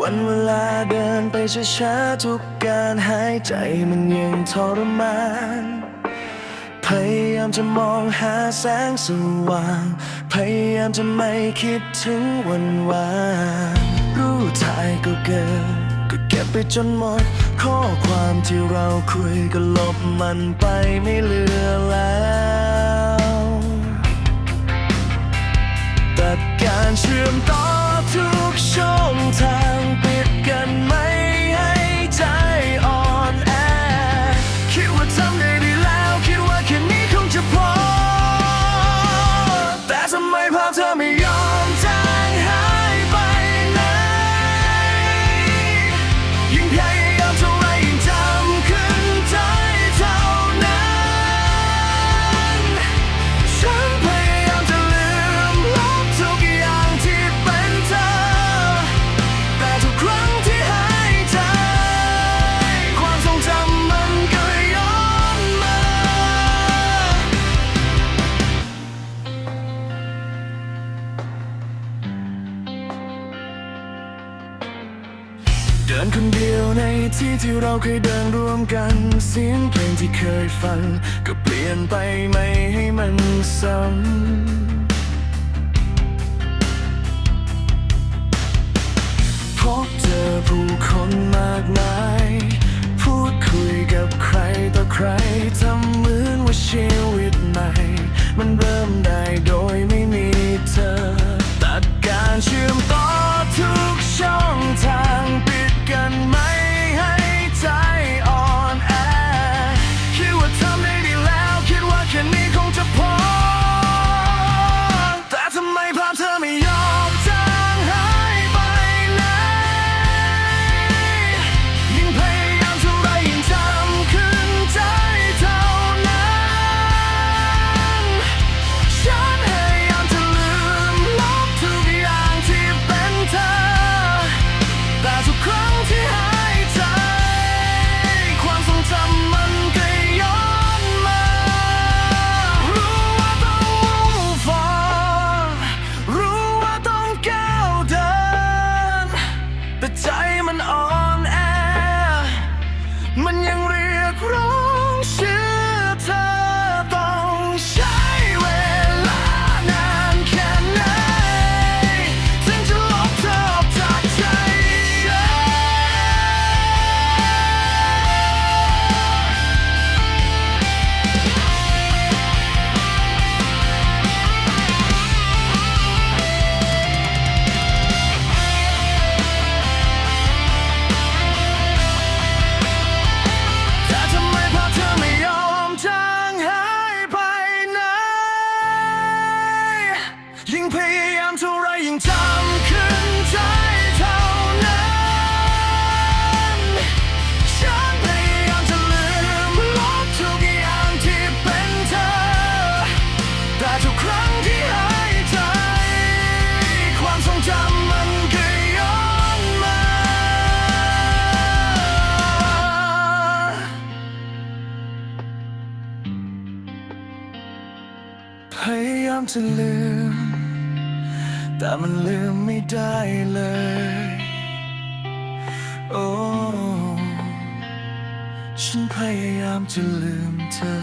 วันเวลาเดินไปช้าๆทุกการหายใจมันยังทรมาน พยายามจะมองหาแสงสว่าง พยายามจะไม่คิดถึงวันวานรู้ทายก็เกินก็เก็บไปจนหมด ข้อความที่เราคุยก็ลบมันไปไม่เหลือแล้วตัดการเชื่อมต่อทุกช่องทาง ดินคนเดียวในที่ที่เราเคยเดินร่วมกัน เสียงเพลงที่เคยฟัง ก็เปลี่ยนไปไม่ให้มันซ้ำพบเจอผู้คนมากมาย พูดคุยกับใครต่อใครทำ ใจมัน ยิ่งพยายามเท่าไรยิ่งจำขึ้นใจเท่านั้นฉันพยายามจะลืมลบทุกอย่างที่เป็นเธอ แต่ทุกครั้งที่หายใจ ความทรงจำมันก็ย้อนมา พยายามจะลืม แต่มันลืมไม่ได้เลย โอ้ ฉันพยายามจะลืมเธอ